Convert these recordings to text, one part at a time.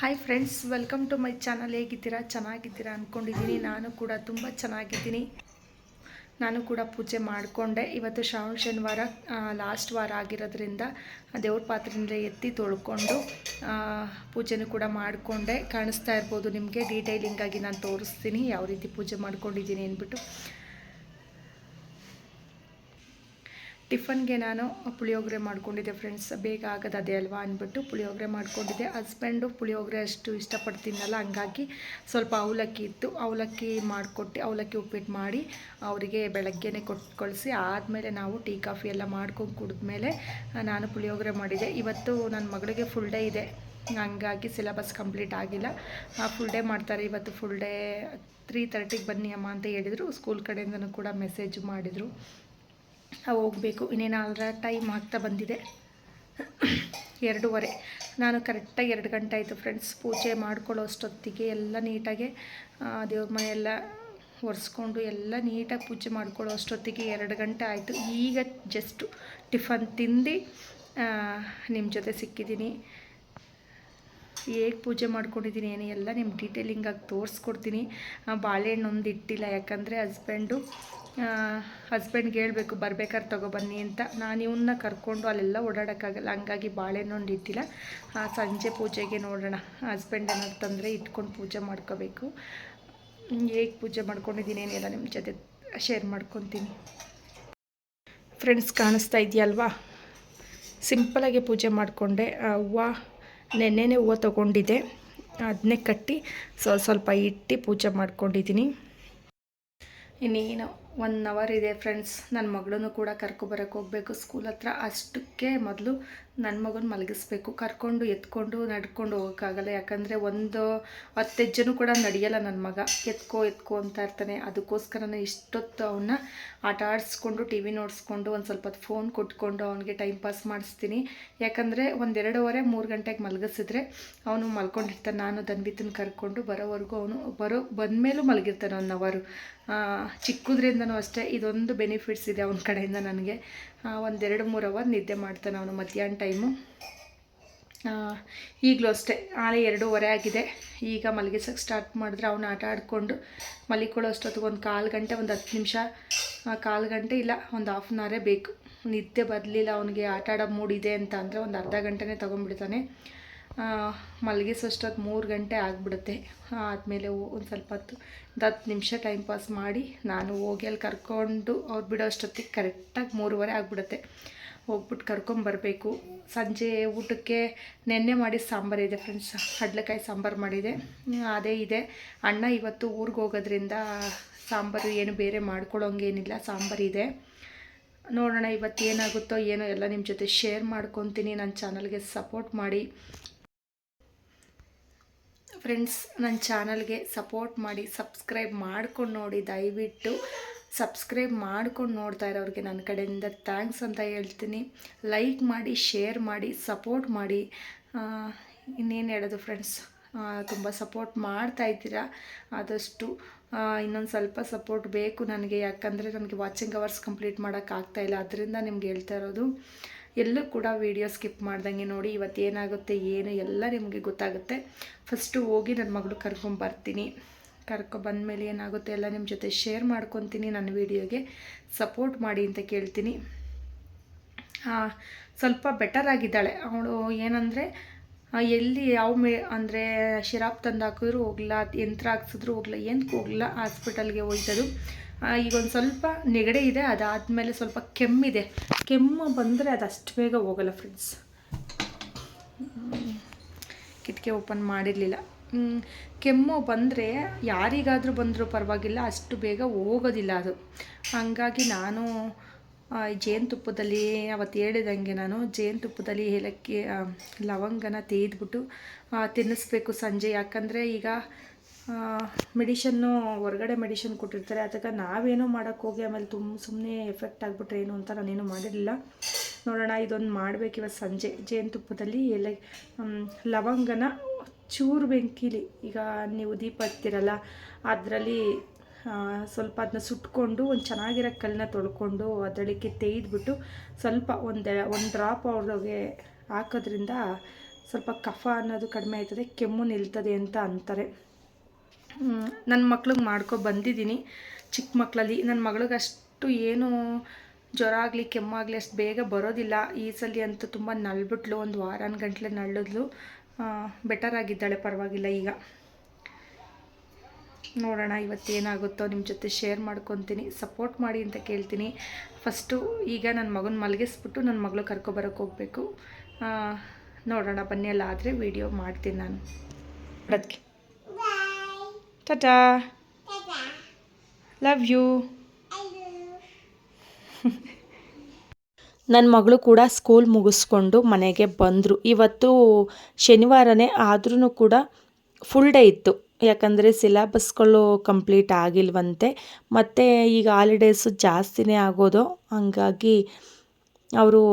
Hi friends welcome to my channel ಹೇಗಿದ್ದೀರಾ? ಚೆನ್ನಾಗಿದ್ದೀರಾ ಅಂದ್ಕೊಂಡಿದ್ದೀನಿ ನಾನು ಕೂಡ ತುಂಬ ಚೆನ್ನಾಗಿದ್ದೀನಿ. ನಾನು ಕೂಡ ಪೂಜೆ ಮಾಡಿಕೊಂಡೆ. ಇವತ್ತು ಶ್ರಾವಣ, ಶನಿವಾರ ಲಾಸ್ಟ್ ವಾರ ಆಗಿರೋದ್ರಿಂದ ದೇವ್ರ ಪಾತ್ರೆಯಿಂದ ಎತ್ತಿ ತೊಳ್ಕೊಂಡು ಪೂಜೆನೂ ಕೂಡ ಮಾಡಿಕೊಂಡೆ. ಕಾಣಿಸ್ತಾ ಇರ್ಬೋದು ನಿಮಗೆ. ಡೀಟೈಲಿಂಗಾಗಿ ನಾನು ತೋರಿಸ್ತೀನಿ. ಯಾವ ರೀತಿ ಪೂಜೆ ಮಾಡ್ಕೊಂಡಿದ್ದೀನಿ ಅಂದ್ಬಿಟ್ಟು. ಟಿಫನ್ಗೆ ನಾನು ಪುಳಿಯೋಗರೆ ಮಾಡ್ಕೊಂಡಿದ್ದೆ ಫ್ರೆಂಡ್ಸ್ ಬೇಗ ಆಗೋದು ಅದೇ ಅಲ್ವಾ ಅಂದ್ಬಿಟ್ಟು ಪುಳಿಯೋಗರೆ ಮಾಡ್ಕೊಂಡಿದ್ದೆ. ಹಸ್ಬೆಂಡು ಪುಳಿಯೋಗರೆ ಅಷ್ಟು ಇಷ್ಟಪಡ್ತೀನಲ್ಲ, ಹಂಗಾಗಿ ಸ್ವಲ್ಪ ಅವಲಕ್ಕಿ ಇತ್ತು. ಅವಲಕ್ಕಿ ಮಾಡಿಕೊಟ್ಟು, ಅವಲಕ್ಕಿ ಉಪ್ಪಿಟ್ಟು ಮಾಡಿ ಅವರಿಗೆ ಬೆಳಗ್ಗೆನೇ ಕೊಟ್ಟು ಕಳಿಸಿ ಆದಮೇಲೆ ನಾವು ಟೀ, ಕಾಫಿ ಎಲ್ಲ ಮಾಡ್ಕೊಂಡು ಕುಡಿದ್ಮೇಲೆ ನಾನು ಪುಳಿಯೋಗರೆ ಮಾಡಿದೆ. ಇವತ್ತು ನನ್ನ ಮಗಳಿಗೆ ಫುಲ್ ಡೇ ಇದೆ. ಹಂಗಾಗಿ ಸಿಲೆಬಸ್ ಕಂಪ್ಲೀಟ್ ಆಗಿಲ್ಲ. ಫುಲ್ ಡೇ ಮಾಡ್ತಾರೆ. ಇವತ್ತು ಫುಲ್ ಡೇ ತ್ರೀ ತರ್ಟಿಗೆ ಬನ್ನಿ ಅಮ್ಮ ಅಂತ ಹೇಳಿದರು. ಸ್ಕೂಲ್ ಕಡೆಯಿಂದನೂ ಕೂಡ ಮೆಸೇಜ್ ಮಾಡಿದರು. ಹೋಗಬೇಕು. ಇನ್ನೇನು ಅಲ್ರ ಟೈಮ್ ಆಗ್ತಾ ಬಂದಿದೆ. ಎರಡೂವರೆ. ನಾನು ಕರೆಕ್ಟಾಗಿ ಎರಡು ಗಂಟೆ ಆಯಿತು ಫ್ರೆಂಡ್ಸ್ ಪೂಜೆ ಮಾಡ್ಕೊಳ್ಳೋ ಅಷ್ಟೊತ್ತಿಗೆ ಎಲ್ಲ ನೀಟಾಗಿ ದೇವ್ರ ಮನೆಯೆಲ್ಲ ಒರೆಸ್ಕೊಂಡು ಎಲ್ಲ ನೀಟಾಗಿ ಪೂಜೆ ಮಾಡ್ಕೊಳ್ಳೋ ಅಷ್ಟೊತ್ತಿಗೆ ಎರಡು ಗಂಟೆ ಆಯಿತು. ಈಗ ಜಸ್ಟು ಟಿಫನ್ ತಿಂದು ನಿಮ್ಮ ಜೊತೆ ಸಿಕ್ಕಿದ್ದೀನಿ. ಹೇಗೆ ಪೂಜೆ ಮಾಡ್ಕೊಂಡಿದ್ದೀನಿ ಏನು ಎಲ್ಲ ನಿಮ್ಮ ಡೀಟೇಲಿಂಗಾಗಿ ತೋರಿಸ್ಕೊಡ್ತೀನಿ. ಬಾಳೆಹಣ್ಣು ಒಂದು ಇಟ್ಟಿಲ್ಲ, ಯಾಕಂದರೆ ಹಸ್ಬೆಂಡು ಹಸ್ಬೆಂಡ್ಗೆ ಹೇಳಬೇಕು ಬರ್ಬೇಕಾದ್ರೆ ತೊಗೊಬನ್ನಿ ಅಂತ. ನಾನು ಇವನ್ನ ಕರ್ಕೊಂಡು ಅಲ್ಲೆಲ್ಲ ಓಡಾಡೋಕ್ಕಾಗಲ್ಲ ಹಂಗಾಗಿ ಬಾಳೆಹಣ್ಣು ಆ, ಸಂಜೆ ಪೂಜೆಗೆ ನೋಡೋಣ. ಹಸ್ಬೆಂಡ್ ಏನಾದ್ರು ತಂದರೆ ಇಟ್ಕೊಂಡು ಪೂಜೆ ಮಾಡ್ಕೋಬೇಕು. ಹೇಗೆ ಪೂಜೆ ಮಾಡ್ಕೊಂಡಿದ್ದೀನಿ ಏನೆಲ್ಲ ನಿಮ್ಮ ಜೊತೆ ಶೇರ್ ಮಾಡ್ಕೊತೀನಿ. ಫ್ರೆಂಡ್ಸ್ ಕಾಣಿಸ್ತಾ ಇದೆಯಲ್ವಾ? ಸಿಂಪಲಾಗಿ ಪೂಜೆ ಮಾಡಿಕೊಂಡೆ. ಹೂವು ನೆನ್ನೆನೇ ಹೂವು ತೊಗೊಂಡಿದ್ದೆ. ಅದನ್ನೇ ಕಟ್ಟಿ ಸ್ವಲ್ಪ ಸ್ವಲ್ಪ ಇಟ್ಟು ಪೂಜೆ ಮಾಡ್ಕೊಂಡಿದ್ದೀನಿ. ಇನ್ನೇನು? ಒನ್ ಅವರ್ ಇದೆ ಫ್ರೆಂಡ್ಸ್ ನನ್ನ ಮಗಳನ್ನು ಕೂಡ ಕರ್ಕೊಬರಕ್ಕೆ ಹೋಗಬೇಕು. ಸ್ಕೂಲ್ ಹತ್ರ ಅಷ್ಟಕ್ಕೆ ಮೊದಲು ನನ್ನ ಮಗನ ಮಲಗಿಸ್ಬೇಕು. ಕರ್ಕೊಂಡು, ಎತ್ಕೊಂಡು, ನಡ್ಕೊಂಡು ಹೋಗೋಕ್ಕಾಗಲ್ಲ. ಯಾಕಂದರೆ ಒಂದು ಹತ್ತು ಹೆಜ್ಜೆನೂ ಕೂಡ ನಡೆಯಲ್ಲ ನನ್ನ ಮಗ. ಎತ್ಕೋ ಎತ್ಕೋ ಅಂತ ಇರ್ತಾನೆ. ಅದಕ್ಕೋಸ್ಕರನೇ ಇಷ್ಟೊತ್ತು ಅವನ್ನ ಆಟ ಆಡಿಸ್ಕೊಂಡು ಟಿ ವಿ ನೋಡಿಸ್ಕೊಂಡು, ಒಂದು ಸ್ವಲ್ಪ ಫೋನ್ ಕೊಟ್ಕೊಂಡು ಅವನಿಗೆ ಟೈಮ್ ಪಾಸ್ ಮಾಡಿಸ್ತೀನಿ. ಯಾಕಂದರೆ ಒಂದೆರಡೂವರೆ ಮೂರು ಗಂಟೆಗೆ ಮಲಗಿಸಿದ್ರೆ ಅವನು ಮಲ್ಕೊಂಡಿರ್ತಾನೆ. ನಾನು ಧನ್ವಿತನ ಕರ್ಕೊಂಡು ಬರೋವರೆಗೂ ಅವನು ಬರೋ, ಬಂದಮೇಲೂ ಮಲಗಿರ್ತಾನೆ ಒನ್ ಅವರು ಚಿಕ್ಕದ್ರಿಂದನೂ ಅಷ್ಟೇ ಇದೊಂದು ಬೆನಿಫಿಟ್ಸ್ ಇದೆ ಅವನ ಕಡೆಯಿಂದ ನನಗೆ. ಒಂದೆರಡು ಮೂರು ಅವರ್ ನಿದ್ದೆ ಮಾಡ್ತಾನೆ ಅವನು ಮಧ್ಯಾಹ್ನ ಟೈಮು ಈಗಲೂ ಅಷ್ಟೇ ಆಲೆ ಎರಡೂವರೆ ಆಗಿದೆ. ಈಗ ಮಲಗಿಸೋಕ್ಕೆ ಸ್ಟಾರ್ಟ್ ಮಾಡಿದ್ರೆ ಅವನು ಆಟ ಆಡಿಕೊಂಡು ಮಲಿಕೊಳ್ಳೋ ಅಷ್ಟೊತ್ತಿಗೆ ಒಂದು ಕಾಲು ಗಂಟೆ, ಒಂದು ಹತ್ತು ನಿಮಿಷ ಕಾಲು ಗಂಟೆ ಇಲ್ಲ, ಒಂದು ಹಾಫ್ ಆನ್ ಅವರೇ ಬೇಕು. ನಿದ್ದೆ ಬರಲಿಲ್ಲ, ಅವನಿಗೆ ಆಟ ಆಡೋ ಮೂಡಿದೆ ಅಂತ ಅಂದರೆ ಒಂದು ಅರ್ಧ ಗಂಟೆನೇ ತೊಗೊಂಡ್ಬಿಡ್ತಾನೆ. ಮಲಗಿಸೋಷ್ಟೊತ್ತು ಮೂರು ಗಂಟೆ ಆಗಿಬಿಡುತ್ತೆ. ಆದಮೇಲೆ ಒಂದು ಸ್ವಲ್ಪ ಹೊತ್ತು ಒಂದು ಹತ್ತು ನಿಮಿಷ ಟೈಮ್ ಪಾಸ್ ಮಾಡಿ ನಾನು ಹೋಗಿ ಅಲ್ಲಿ ಕರ್ಕೊಂಡು ಅವ್ರು ಬಿಡೋ ಅಷ್ಟೊತ್ತಿಗೆ ಕರೆಕ್ಟಾಗಿ ಮೂರುವರೆ ಆಗಿಬಿಡುತ್ತೆ. ಹೋಗ್ಬಿಟ್ಟು ಕರ್ಕೊಂಬರಬೇಕು ಸಂಜೆ ಊಟಕ್ಕೆ ನೆನ್ನೆ ಮಾಡಿದ ಸಾಂಬಾರು ಇದೆ ಫ್ರೆಂಡ್ಸ್ ಕಡಲೆಕಾಯಿ ಸಾಂಬಾರು ಮಾಡಿದೆ. ಅದೇ ಇದೆ. ಅಣ್ಣ ಇವತ್ತು ಊರಿಗೆ ಹೋಗೋದ್ರಿಂದ ಸಾಂಬಾರು ಏನು ಬೇರೆ ಮಾಡ್ಕೊಳ್ಳೋಂಗೇನಿಲ್ಲ ಸಾಂಬಾರು ಇದೆ. ನೋಡೋಣ ಇವತ್ತು ಏನಾಗುತ್ತೋ ಏನೋ ಎಲ್ಲ ನಿಮ್ಮ ಜೊತೆ ಶೇರ್ ಮಾಡ್ಕೊತೀನಿ. ನನ್ನ ಚಾನಲ್ಗೆ ಸಪೋರ್ಟ್ ಮಾಡಿ. ಫ್ರೆಂಡ್ಸ್, ನನ್ನ ಚಾನಲ್ಗೆ ಸಪೋರ್ಟ್ ಮಾಡಿ, ಸಬ್ಸ್ಕ್ರೈಬ್ ಮಾಡ್ಕೊಂಡು ನೋಡಿ, ದಯವಿಟ್ಟು ಸಬ್ಸ್ಕ್ರೈಬ್ ಮಾಡ್ಕೊಂಡು ನೋಡ್ತಾ ಇರೋರಿಗೆ ನನ್ನ ಕಡೆಯಿಂದ ಥ್ಯಾಂಕ್ಸ್ ಅಂತ ಹೇಳ್ತೀನಿ. ಲೈಕ್ ಮಾಡಿ, ಶೇರ್ ಮಾಡಿ, ಸಪೋರ್ಟ್ ಮಾಡಿ. ಇನ್ನೇನು ಹೇಳೋದು ಫ್ರೆಂಡ್ಸ್? ತುಂಬ ಸಪೋರ್ಟ್ ಮಾಡ್ತಾ ಇದ್ದೀರಾ? ಆದಷ್ಟು ಇನ್ನೊಂದು ಸ್ವಲ್ಪ ಸಪೋರ್ಟ್ ಬೇಕು ನನಗೆ. ಯಾಕಂದರೆ, ನನಗೆ ವಾಚಿಂಗ್ ಅವರ್ಸ್ ಕಂಪ್ಲೀಟ್ ಮಾಡೋಕ್ಕಾಗ್ತಾ ಇಲ್ಲ. ಅದರಿಂದ ನಿಮ್ಗೆ ಹೇಳ್ತಾ ಇರೋದು. ಎಲ್ಲೂ ಕೂಡ ವೀಡಿಯೋ ಸ್ಕಿಪ್ ಮಾಡ್ದಂಗೆ ನೋಡಿ ಇವತ್ತು ಏನಾಗುತ್ತೆ, ಏನು, ಎಲ್ಲ ನಿಮಗೆ ಗೊತ್ತಾಗುತ್ತೆ. ಫಸ್ಟು ಹೋಗಿ ನನ್ನ ಮಗಳು ಕರ್ಕೊಂಬರ್ತೀನಿ ಕರ್ಕೊ ಬಂದಮೇಲೆ ಏನಾಗುತ್ತೆ, ಎಲ್ಲ ನಿಮ್ಮ ಜೊತೆ ಶೇರ್ ಮಾಡ್ಕೊತೀನಿ ನನ್ನ ವೀಡಿಯೋಗೆ ಸಪೋರ್ಟ್ ಮಾಡಿ ಅಂತ ಕೇಳ್ತೀನಿ. ಸ್ವಲ್ಪ ಬೆಟರ್ ಆಗಿದ್ದಾಳೆ. ಅವಳು ಏನಂದರೆ ಎಲ್ಲಿ ಯಾವ ಮೇ, ಅಂದರೆ ಶಿರಾಪ್ ತಂದು ಹಾಕಿದ್ರು ಹೋಗ್ಲಾ, ಯಂತ್ರ ಹಾಕ್ಸಿದ್ರು ಹೋಗ್ಲಾ ಏನಕ್ಕೆ ಹೋಗ್ಲಾ ಹಾಸ್ಪಿಟಲ್ಗೆ ಹೋಯ್ತದು. ಈಗ ಒಂದು ಸ್ವಲ್ಪ ನೆಗಡಿ ಇದೆ, ಅದಾದಮೇಲೆ ಸ್ವಲ್ಪ ಕೆಮ್ಮಿದೆ ಕೆಮ್ಮು ಬಂದರೆ ಅದು ಅಷ್ಟು ಬೇಗ ಹೋಗಲ್ಲ ಫ್ರೆಂಡ್ಸ್ ಕಿಟಕಿ ಓಪನ್ ಮಾಡಿರಲಿಲ್ಲ. ಕೆಮ್ಮು ಬಂದರೆ ಯಾರಿಗಾದರೂ ಬಂದರೂ ಪರವಾಗಿಲ್ಲ, ಅಷ್ಟು ಬೇಗ ಹೋಗೋದಿಲ್ಲ ಅದು. ಹಾಗಾಗಿ ನಾನು ಜೇನುತುಪ್ಪದಲ್ಲಿ ಅವತ್ತು ಹೇಳಿದಂಗೆ ನಾನು ಜೇನುತುಪ್ಪದಲ್ಲಿ ಏಲಕ್ಕಿ ಲವಂಗನ ತೇದ್ಬಿಟ್ಟು ತಿನ್ನಿಸ್ಬೇಕು ಸಂಜೆ. ಯಾಕಂದರೆ ಈಗ ಮೆಡಿಷನ್ನು, ಹೊರಗಡೆ ಮೆಡಿಷನ್ ಕೊಟ್ಟಿರ್ತಾರೆ. ಅದಕ್ಕೆ ನಾವೇನೋ ಮಾಡೋಕ್ಕೆ ಹೋಗಿ ಆಮೇಲೆ ತುಂಬ ಸುಮ್ಮನೆ ಎಫೆಕ್ಟ್ ಆಗಿಬಿಟ್ರೆ ಏನು ಅಂತ ನಾನೇನು ಮಾಡಿರಲಿಲ್ಲ. ನೋಡೋಣ, ಇದೊಂದು ಮಾಡಬೇಕು ಇವತ್ತು ಸಂಜೆ. ಜೇನುತುಪ್ಪದಲ್ಲಿ ಎಲ್ಲ ಲವಂಗನ ಚೂರು ಬೆಂಕಿಲಿ, ಈಗ ನೀವು ದೀಪ ಹತ್ತಿರಲ್ಲ ಅದರಲ್ಲಿ ಸ್ವಲ್ಪ ಅದನ್ನ ಸುಟ್ಕೊಂಡು ಒಂದು ಚೆನ್ನಾಗಿರೋ ಕಲ್ಲನ್ನ ತೊಳ್ಕೊಂಡು ಅದರಳಿಕ್ಕೆ ತೆಗೆದ್ಬಿಟ್ಟು ಸ್ವಲ್ಪ ಒಂದು ಒಂದು ಡ್ರಾಪ್ ಅವ್ರಿಗೆ ಹಾಕೋದ್ರಿಂದ ಸ್ವಲ್ಪ ಕಫ ಅನ್ನೋದು ಕಡಿಮೆ ಆಯ್ತದೆ, ಕೆಮ್ಮು ನಿಲ್ತದೆ ಅಂತ ಅಂತಾರೆ. ನನ್ನ ಮಕ್ಳಿಗೆ ಮಾಡ್ಕೊ ಬಂದಿದ್ದೀನಿ ಚಿಕ್ಕ ಮಕ್ಕಳಲ್ಲಿ ನನ್ನ ಮಗಳಿಗೆ ಅಷ್ಟು ಏನು ಜ್ವರ ಆಗಲಿ ಕೆಮ್ಮಾಗಲಿ ಅಷ್ಟು ಬೇಗ ಬರೋದಿಲ್ಲ. ಈ ಸಲ ಅಂತೂ ತುಂಬ ನಲ್ಬಿಟ್ಲು. ಒಂದು ವಾರನ ಗಂಟ್ಲೆ ನಳ್ಳಿದ್ಲು ಬೆಟರ್ ಆಗಿದ್ದಾಳೆ, ಪರವಾಗಿಲ್ಲ ಈಗ. ನೋಡೋಣ ಇವತ್ತೇನಾಗುತ್ತೋ ನಿಮ್ಮ ಜೊತೆ ಶೇರ್ ಮಾಡ್ಕೊತೀನಿ. ಸಪೋರ್ಟ್ ಮಾಡಿ ಅಂತ ಕೇಳ್ತೀನಿ. ಫಸ್ಟು ಈಗ ನನ್ನ ಮಗನ ಮಲಗಿಸ್ಬಿಟ್ಟು ನನ್ನ ಮಗಳು ಕರ್ಕೊಬರೋಕೆ ಹೋಗಬೇಕು. ನೋಡೋಣ ಬನ್ನಿ ಅಲ್ಲ ಆದರೆ ವೀಡಿಯೋ ಮಾಡ್ತೀನಿ ನಾನು. ಅದಕ್ಕೆ ಟಾಟಾ ಲವ್ ಯು ನನ್ನ ಮಗಳು ಕೂಡ ಸ್ಕೂಲ್ ಮುಗಿಸ್ಕೊಂಡು ಮನೆಗೆ ಬಂದರು ಇವತ್ತು ಶನಿವಾರನೇ ಆದ್ರೂ ಕೂಡ ಫುಲ್ ಡೇ ಇತ್ತು ಯಾಕಂದರೆ ಸಿಲೆಬಸ್ಗಳು ಕಂಪ್ಲೀಟ್ ಆಗಿಲ್ವಂತೆ ಮತ್ತು ಈಗ ಹಾಲಿಡೇಸು ಜಾಸ್ತಿನೇ ಆಗೋದು ಹಂಗಾಗಿ ಅವರು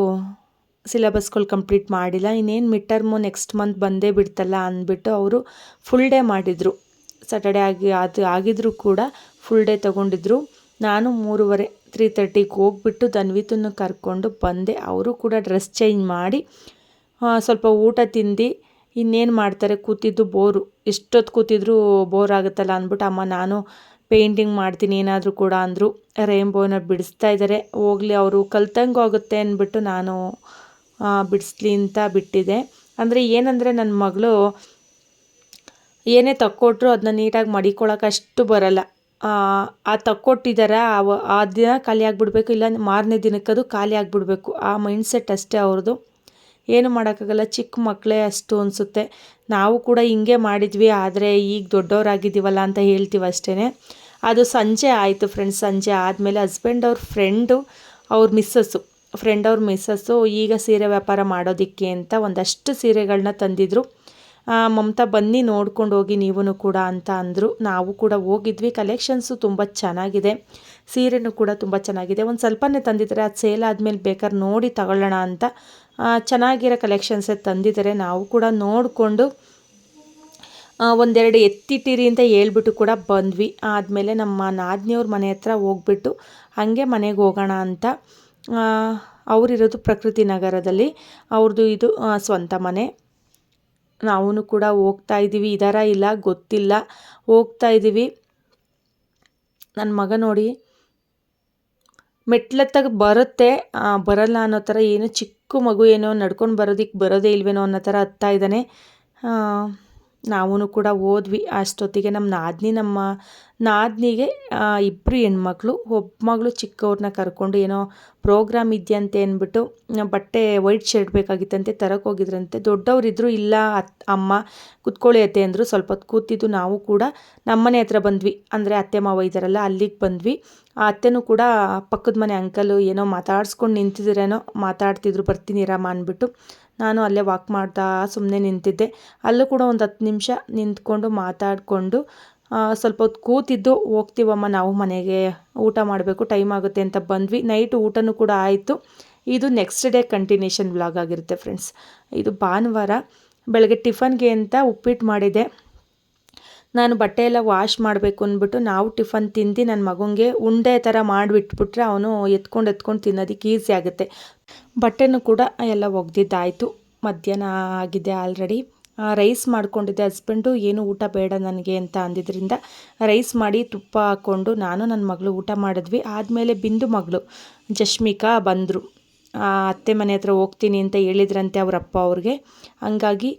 ಸಿಲೆಬಸ್ಗಳು ಕಂಪ್ಲೀಟ್ ಮಾಡಿಲ್ಲ ಇನ್ನೇನು ಮಿಡ್ ಟರ್ಮು ನೆಕ್ಸ್ಟ್ ಮಂತ್ ಬಂದೇ ಬಿಡ್ತಲ್ಲ ಅಂದ್ಬಿಟ್ಟು ಅವರು ಫುಲ್ ಡೇ ಮಾಡಿದರು ಸ್ಯಾಟರ್ಡೇ ಆಗಿ ಅದು ಆಗಿದ್ದರೂ ಕೂಡ ಫುಲ್ ಡೇ ತೊಗೊಂಡಿದ್ರು. ನಾನು ಮೂರುವರೆ ತ್ರೀ ತರ್ಟಿಗೆ ಹೋಗ್ಬಿಟ್ಟು ಧನ್ವಿತನ್ನು ಕರ್ಕೊಂಡು ಬಂದೆ. ಅವರು ಕೂಡ ಡ್ರೆಸ್ ಚೇಂಜ್ ಮಾಡಿ ಸ್ವಲ್ಪ ಊಟ ತಿಂದು ಇನ್ನೇನು ಮಾಡ್ತಾರೆ ಕೂತಿದ್ದು ಬೋರು. ಎಷ್ಟೊತ್ತು ಕೂತಿದ್ರು ಬೋರ್ ಆಗುತ್ತಲ್ಲ ಅಂದ್ಬಿಟ್ಟು ಅಮ್ಮ ನಾನು ಪೇಂಟಿಂಗ್ ಮಾಡ್ತೀನಿ, ಏನಾದರೂ ಕೂಡ ಅಂದರು. ರೇಂಬೋನ ಬಿಡಿಸ್ತಾ ಇದ್ದಾರೆ ಹೋಗಲಿ, ಅವರು ಕಲ್ತಂಗೆ ಆಗುತ್ತೆ ಅಂದ್ಬಿಟ್ಟು ನಾನು ಬಿಡಿಸ್ಲಿ ಅಂತ ಬಿಟ್ಟಿದೆ. ಅಂದರೆ ಏನಂದರೆ ನನ್ನ ಮಗಳು ಏನೇ ತಕ್ಕೊಟ್ರು ಅದನ್ನ ನೀಟಾಗಿ ಮಡಿಕೊಳ್ಳೋಕೆ ಅಷ್ಟು ಬರಲ್ಲ. ಆ ತಕ್ಕೊಟ್ಟಿದ್ದಾರೆ ಅವ, ಆ ದಿನ ಖಾಲಿ ಆಗಿಬಿಡ್ಬೇಕು, ಇಲ್ಲ ಮಾರನೇ ದಿನಕ್ಕದು ಖಾಲಿ ಆಗಿಬಿಡ್ಬೇಕು. ಆ ಮೈಂಡ್ಸೆಟ್ ಅಷ್ಟೇ ಅವ್ರದ್ದು. ಏನು ಮಾಡೋಕ್ಕಾಗಲ್ಲ, ಚಿಕ್ಕ ಮಕ್ಕಳೇ ಅಷ್ಟು ಅನಿಸುತ್ತೆ. ನಾವು ಕೂಡ ಹಿಂಗೆ ಮಾಡಿದ್ವಿ, ಆದರೆ ಈಗ ದೊಡ್ಡವರಾಗಿದ್ದೀವಲ್ಲ ಅಂತ ಹೇಳ್ತೀವಿ ಅಷ್ಟೇ ಅದು ಸಂಜೆ ಆಯಿತು ಫ್ರೆಂಡ್ಸ್ ಸಂಜೆ ಆದಮೇಲೆ ಹಸ್ಬೆಂಡ್ ಅವ್ರ ಫ್ರೆಂಡು ಅವ್ರ ಮಿಸ್ಸಸ್ಸು ಫ್ರೆಂಡ್ ಅವ್ರ ಮಿಸ್ಸಸ್ಸು ಈಗ ಸೀರೆ ವ್ಯಾಪಾರ ಮಾಡೋದಕ್ಕೆ ಅಂತ ಒಂದಷ್ಟು ಸೀರೆಗಳನ್ನ ತಂದಿದ್ರು. ಮಮತಾ, ಬನ್ನಿ ನೋಡ್ಕೊಂಡು ಹೋಗಿ ನೀವೂ ಕೂಡ ಅಂತ ಅಂದರು. ನಾವು ಕೂಡ ಹೋಗಿದ್ವಿ. ಕಲೆಕ್ಷನ್ಸು ತುಂಬ ಚೆನ್ನಾಗಿದೆ. ಸೀರೆನೂ ಕೂಡ ತುಂಬ ಚೆನ್ನಾಗಿದೆ. ಒಂದು ಸ್ವಲ್ಪನೇ ತಂದಿದ್ದಾರೆ ಅದು ಸೇಲ್ ಆದಮೇಲೆ ಬೇಕಾದ್ರೆ ನೋಡಿ ತಗೊಳ್ಳೋಣ ಅಂತ ಚೆನ್ನಾಗಿರೋ ಕಲೆಕ್ಷನ್ಸೇ ತಂದಿದ್ದಾರೆ. ನಾವು ಕೂಡ ನೋಡಿಕೊಂಡು ಒಂದೆರಡು ಎತ್ತಿಟ್ಟಿರಿ ಅಂತ ಹೇಳ್ಬಿಟ್ಟು ಕೂಡ ಬಂದ್ವಿ. ಆದಮೇಲೆ ನಮ್ಮ ನಾದಿನಿಯವ್ರ ಮನೆ ಹತ್ರ ಹೋಗ್ಬಿಟ್ಟು ಹಾಗೆ ಮನೆಗೆ ಹೋಗೋಣ ಅಂತ ಅವರಿರೋದು ಪ್ರಕೃತಿ ನಗರದಲ್ಲಿ. ಅವ್ರದ್ದು ಇದು ಸ್ವಂತ ಮನೆ. ನಾವು ಕೂಡ ಹೋಗ್ತಾ ಇದ್ದೀವಿ ಇದಾರ ಇಲ್ಲ, ಗೊತ್ತಿಲ್ಲ. ಹೋಗ್ತಾ ಇದ್ದೀವಿ ನನ್ನ ಮಗ ನೋಡಿ, ಮೆಟ್ಲತ್ತಾಗ ಬರುತ್ತೆ. ಬರಲ್ಲ ಅನ್ನೋ ಥರ, ಏನೋ ಚಿಕ್ಕ ಮಗು ಏನೋ ನಡ್ಕೊಂಡು ಬರೋದಿಕ್ಕೆ ಬರೋದೇ ಇಲ್ವೇನೋ ಅನ್ನೋ ಥರ ಹತ್ತಾ ಇದ್ದಾನೆ. ನಾವೂ ಕೂಡ ಓದ್ವಿ. ಅಷ್ಟೊತ್ತಿಗೆ ನಮ್ಮ ನಾದಿನಿ ನಮ್ಮ ನಾದಿನಿಗೆ ಇಬ್ಬರು ಹೆಣ್ಮಕ್ಳು ಒಬ್ಬ ಮಗಳು ಚಿಕ್ಕವ್ರನ್ನ ಕರ್ಕೊಂಡು ಏನೋ ಪ್ರೋಗ್ರಾಮ್ ಇದೆಯಂತೆ ಅಂದ್ಬಿಟ್ಟು ಬಟ್ಟೆ ವೈಟ್ ಶರ್ಟ್ ಬೇಕಾಗಿತ್ತಂತೆ ತರಕ್ಕೆ ಹೋಗಿದ್ರಂತೆ. ದೊಡ್ಡವರಿದ್ದರು ಇಲ್ಲ, ಅತ್, ಅಮ್ಮ ಕುತ್ಕೊಳ್ಳಿ ಅತ್ತೆ ಅಂದರು ಸ್ವಲ್ಪ ಕೂತಿದ್ದು ನಾವು ಕೂಡ ನಮ್ಮನೆ ಹತ್ರ ಬಂದ್ವಿ. ಅಂದರೆ ಅತ್ತೆ, ಮಾವ ಇದ್ದಾರಲ್ಲ ಅಲ್ಲಿಗೆ ಬಂದ್ವಿ. ಆ ಅತ್ತೆನೂ ಕೂಡ ಪಕ್ಕದ ಮನೆ ಅಂಕಲು ಏನೋ ಮಾತಾಡ್ಸ್ಕೊಂಡು ನಿಂತಿದ್ದೀರೇನೋ ಮಾತಾಡ್ತಿದ್ರು ಬರ್ತೀನಿರಮ್ಮ ಅಂದ್ಬಿಟ್ಟು. ನಾನು ಅಲ್ಲೇ ವಾಕ್ ಮಾಡ್ತಾ ಸುಮ್ಮನೆ ನಿಂತಿದ್ದೆ. ಅಲ್ಲೂ ಕೂಡ ಒಂದು ಹತ್ತು ನಿಮಿಷ ನಿಂತ್ಕೊಂಡು ಮಾತಾಡಿಕೊಂಡು ಸ್ವಲ್ಪ ಹೊತ್ತು ಕೂತಿದ್ದು, ಹೋಗ್ತೀವಮ್ಮ ನಾವು ಮನೆಗೆ, ಊಟ ಮಾಡಬೇಕು ಟೈಮ್ ಆಗುತ್ತೆ ಅಂತ ಬಂದ್ವಿ. ನೈಟ್ ಊಟನೂ ಕೂಡ ಆಯಿತು. ಇದು ನೆಕ್ಸ್ಟ್ ಡೇ ಕಂಟಿನ್ಯೂಷನ್ ವ್ಲಾಗ್ ಆಗಿರುತ್ತೆ ಫ್ರೆಂಡ್ಸ್ ಇದು ಭಾನುವಾರ ಬೆಳಗ್ಗೆ ಟಿಫನ್ಗೆ ಅಂತ ಉಪ್ಪಿಟ್ಟು ಮಾಡಿದೆ ನಾನು ಬಟ್ಟೆ ಎಲ್ಲ ವಾಶ್ ಮಾಡಬೇಕು ಅಂದ್ಬಿಟ್ಟು ನಾವು ಟಿಫನ್ ತಿಂದು ನನ್ನ ಮಗನಿಗೆ ಉಂಡೆ ಥರ ಮಾಡಿಬಿಟ್ಬಿಟ್ರೆ ಅವನು ಎತ್ಕೊಂಡು ಎತ್ಕೊಂಡು ತಿನ್ನೋದಕ್ಕೆ ಈಸಿ ಆಗುತ್ತೆ. ಬಟ್ಟೆನೂ ಕೂಡ ಎಲ್ಲ ಒಗೆದಿದ್ದಾಯಿತು. ಮಧ್ಯಾಹ್ನ ಆಗಿದೆ ಆಲ್ರೆಡಿ ರೈಸ್ ಮಾಡ್ಕೊಂಡಿದ್ದೆ ಹಸ್ಬೆಂಡು ಏನು ಊಟ ಬೇಡ ನನಗೆ ಅಂತ ಅಂದಿದ್ದರಿಂದ ರೈಸ್ ಮಾಡಿ ತುಪ್ಪ ಹಾಕ್ಕೊಂಡು ನಾನು ನನ್ನ ಮಗಳು ಊಟ ಮಾಡಿದ್ವಿ. ಆದಮೇಲೆ ಬಿಂದು ಮಗಳು, ಜಶ್ಮಿಕಾ ಬಂದರು. ಅತ್ತೆ ಮನೆ ಹತ್ರ ಹೋಗ್ತೀನಿ ಅಂತ ಹೇಳಿದ್ರಂತೆ ಅವರಪ್ಪ ಅವ್ರಿಗೆ. ಹಂಗಾಗಿ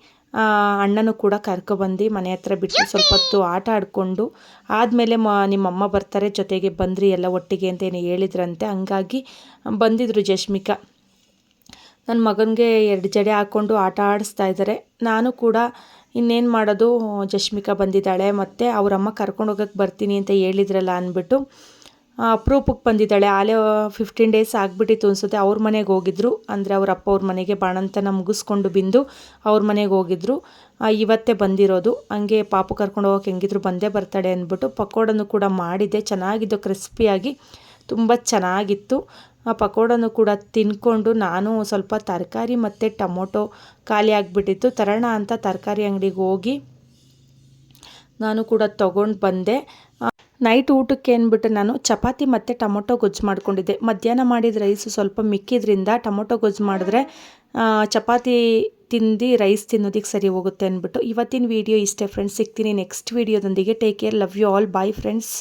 ಅಣ್ಣನೂ ಕೂಡ ಕರ್ಕೊಬಂದು ಮನೆ ಹತ್ರ ಬಿಟ್ಟು ಸ್ವಲ್ಪ ಹೊತ್ತು ಆಟ ಆಡಿಕೊಂಡು ಆದಮೇಲೆ ಮ, ನಿಮ್ಮಮ್ಮ ಬರ್ತಾರೆ, ಜೊತೆಗೆ ಬಂದ್ರಿ, ಎಲ್ಲ ಒಟ್ಟಿಗೆ ಅಂತ ಏನು ಹೇಳಿದ್ರಂತೆ. ಹಂಗಾಗಿ ಬಂದಿದ್ದರು ಜಶ್ಮಿಕಾ ನನ್ನ ಮಗನಿಗೆ ಎರಡು ಜಡೆ ಹಾಕ್ಕೊಂಡು ಆಟ ಆಡಿಸ್ತಾ ಇದ್ದಾರೆ. ನಾನು ಕೂಡ ಇನ್ನೇನು ಮಾಡೋದು ಜಶ್ಮಿಕಾ ಬಂದಿದ್ದಾಳೆ, ಮತ್ತು ಅವರಮ್ಮ ಕರ್ಕೊಂಡು ಹೋಗೋಕ್ಕೆ ಬರ್ತೀನಿ ಅಂತ ಹೇಳಿದ್ರಲ್ಲ ಅಂದ್ಬಿಟ್ಟು ಅಪ್ರೂಪಕ್ಕೆ ಬಂದಿದ್ದಾಳೆ. ಆಲೇ ಫಿಫ್ಟೀನ್ ಡೇಸ್ ಆಗಿಬಿಟ್ಟಿತ್ತು ಅನ್ಸುತ್ತೆ. ಅವ್ರ ಮನೆಗೆ ಹೋಗಿದ್ರು. ಅಂದರೆ ಅವ್ರ ಅಪ್ಪ ಅವ್ರ ಮನೆಗೆ ಬಾಣಂತನ ಮುಗಿಸ್ಕೊಂಡು ಬಿಂದು ಅವ್ರ ಮನೆಗೆ ಹೋಗಿದ್ರು. ಇವತ್ತೇ ಬಂದಿರೋದು. ಹಂಗೆ ಪಾಪು ಕರ್ಕೊಂಡು ಹೋಗೋಕೆ ಹೆಂಗಿದ್ರು ಬಂದೇ ಬರ್ತಾಳೆ ಅಂದ್ಬಿಟ್ಟು ಪಕೋಡನ್ನು ಕೂಡ ಮಾಡಿದ್ದೆ. ಚೆನ್ನಾಗಿದ್ದು, ಕ್ರಿಸ್ಪಿಯಾಗಿ. ತುಂಬ ಚೆನ್ನಾಗಿತ್ತು. ಆ, ಪಕೋಡನು ಕೂಡ ತಿನ್ಕೊಂಡು ನಾನು ಸ್ವಲ್ಪ ತರಕಾರಿ ಮತ್ತು ಟೊಮೊಟೊ ಖಾಲಿ ಆಗಿಬಿಟ್ಟಿತ್ತು. ತರೋಣ ಅಂತ ತರಕಾರಿ ಅಂಗಡಿಗೆ ಹೋಗಿ ನಾನು ಕೂಡ ತೊಗೊಂಡು ಬಂದೆ. ನೈಟ್ ಊಟಕ್ಕೆ ಅಂದ್ಬಿಟ್ಟು ನಾನು ಚಪಾತಿ ಮತ್ತು ಟೊಮೊಟೊ ಗೊಜ್ಜು ಮಾಡ್ಕೊಂಡಿದ್ದೆ. ಮಧ್ಯಾಹ್ನ ಮಾಡಿದ ರೈಸು ಸ್ವಲ್ಪ ಮಿಕ್ಕಿದ್ರಿಂದ ಟೊಮೊಟೊ ಗೊಜ್ಜು ಮಾಡಿದ್ರೆ ಚಪಾತಿ ತಿಂದು ರೈಸ್ ತಿನ್ನೋದಕ್ಕೆ ಸರಿ ಹೋಗುತ್ತೆ ಅಂದ್ಬಿಟ್ಟು. ಇವತ್ತಿನ ವೀಡಿಯೋ ಇಷ್ಟೇ ಫ್ರೆಂಡ್ಸ್ ಸಿಗ್ತೀನಿ next ವೀಡಿಯೋದೊಂದಿಗೆ take care love you all bye friends